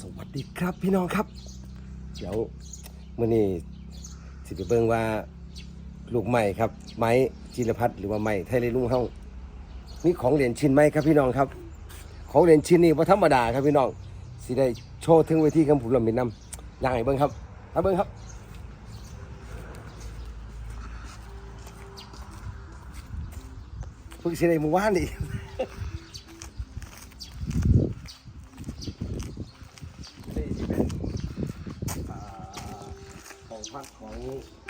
สวัสดีครับพี่น้องครับ เดี๋ยวมื่อนี้สิไปเบิ่งว่าลูกใหม่ครับ ไม้จิรพัฒน์หรือว่าไม้ไทยเลยลุงเฮามีของเหรียญชิ้นไหมครับพี่น้องครับ ของเหรียญชิ้นนี่บ่ธรรมดาครับพี่น้องสิได้โชว์ถึงเวทีคำพูลำบินนำย่างไรเบิ่งครับมาเบิ่งครับเพิ่งสิได้มื่อวานนี่สิเป็นอ่าของ พักของ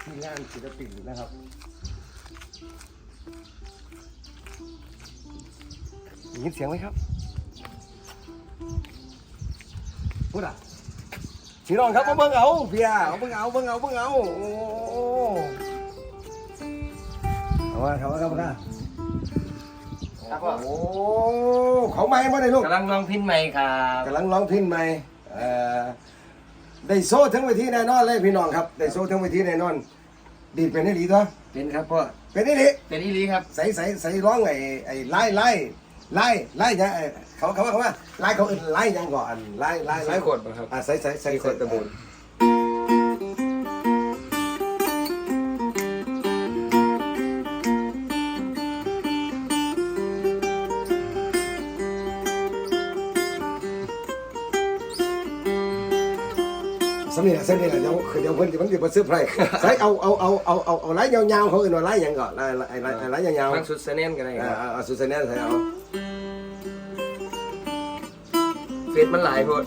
ที่งานศิลปินนะครับได้ยินเสียงไหมครับพูดอะพี่น้องครับมาเบิ่งเอาเพียเอาเบิ่งเอาเบิ่งเอาเบิ่งเอาโอ้เอาว่าเขาว่าครับว่าครับพ่อ โอ้เขาไม่มาเลยลูกกำลังลองพินใหม่ครับกำลังร้องเพลงใหม่เอ่อ ได้โซ่ทั้งเวทีแน่นอนเลยพี่น้องครับได้โซ่ทั้งเวทีแน่นอน ดีดเป็นได้ดีตัวเป็นครับพ่อเป็นได้ดีเป็นอีหลีครับ ใส่ใส่ใส่ร้องไอ้ไอ้ไล่ไล่ไล่ไล่ยังไอ้เขาเขาว่าเขาว่าไล่เขาอื่นไล่ยังก่อนไล่ไล่ไล่ไล่ขดป่ะครับ อะใส่ใส่ใส่ใส่ขดตะบูน สำเนียงสำเนียงเดี๋ยวเดี๋ยวเพิ่นจะมันจะมาซื้อไพรใส่เอาเอาเอาเอาเอาเอาไล่ยาวๆเขาอื่นว่าไล่ยังก่อนไล่ไล่ไล่ไล่ยาวมันสุดเสน่ห์กันเลยๆคอ่ารับเอาสุดเสน่ห์ใส่เอาเฟซมันหลายโพด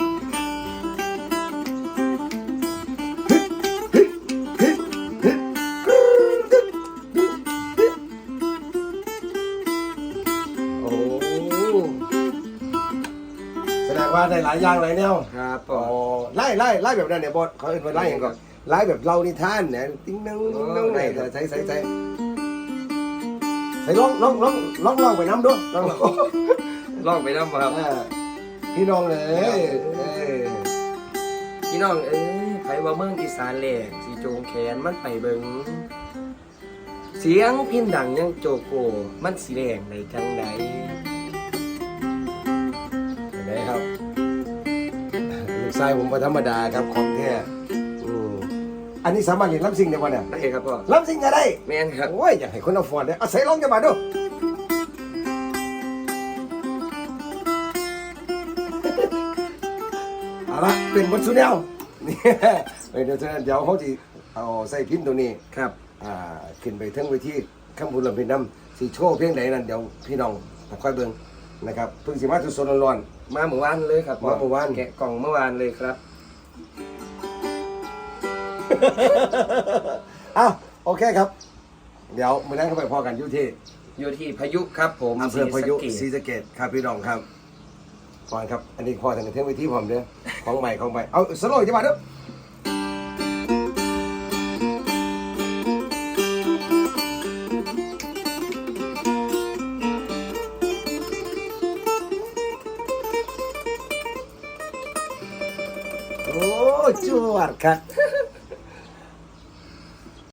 ว่าได้หลายอย่างหลายแนวครับพ่อ๋ออไล่ไล่ไล่แบบนั้นเนี่ยบอสเขาเอ็นว่าไล่อย่างก่อนไล่แบบเรานิทานเนี่ยติ้งนังติ้งนังไหนใส่ใส่ใส่ใส่ร้องร้องร้องร้องร้องไปน้ำด้วยร้องร้องลองไปน้ำบ่ครับ อ่าพี่น้องเลยเอ้ยพี่น้องเอ้ยไผว่าเมืองอีสานแหลกสีโจงแขนมันไปเบิงเสียงพินดังยังโจโก มันสีแดงในจังใด ลูกชายผมก็ธรรมดาครับของแท้อืมอันนี้สามารถเรียนรับสิ่งได้ป่ะเนี่ยได้ครับพ่อรับสิ่งก็ได้แม่นครับโอ้ยอยากให้คนเอาฟอนเนี่ยเอาใส่ร้องจะมาดูเอาละเป็นบทสุดแนวนี่เดี๋ยวเดี๋ยวเดี๋ยวเขาจะเอาใส่พิมพ์ตัวนี้ครับอ่าขึ้นไปทั้งเวทีข้ามบุญลำเพ็ญน้ำสีโชว์เพียงไหนนั่นเดี๋ยวพี่น้องค่อยเบิ่งนะครับเพิ่งสิมาสดๆร้อน มาเมื่อวานเลยครับพ่มาเมื่อวานแกะกล่องเมื่อวานเลยครับๆอ้าวโอเคครับ เดี๋ยวมื้อนั้นเข้าไปพอกันอยู่ที่อยู่ที่พายุครับ ผมอำเภอพายุศรีศรีสะเกษสะเกดครับพี่น้องครับก่อนครับ อันนี้พอทางเที่ยงเวทีผมเด้อของใหม่ของใหม่เอาสโลว์จะมาเด้อ Oh, cuar,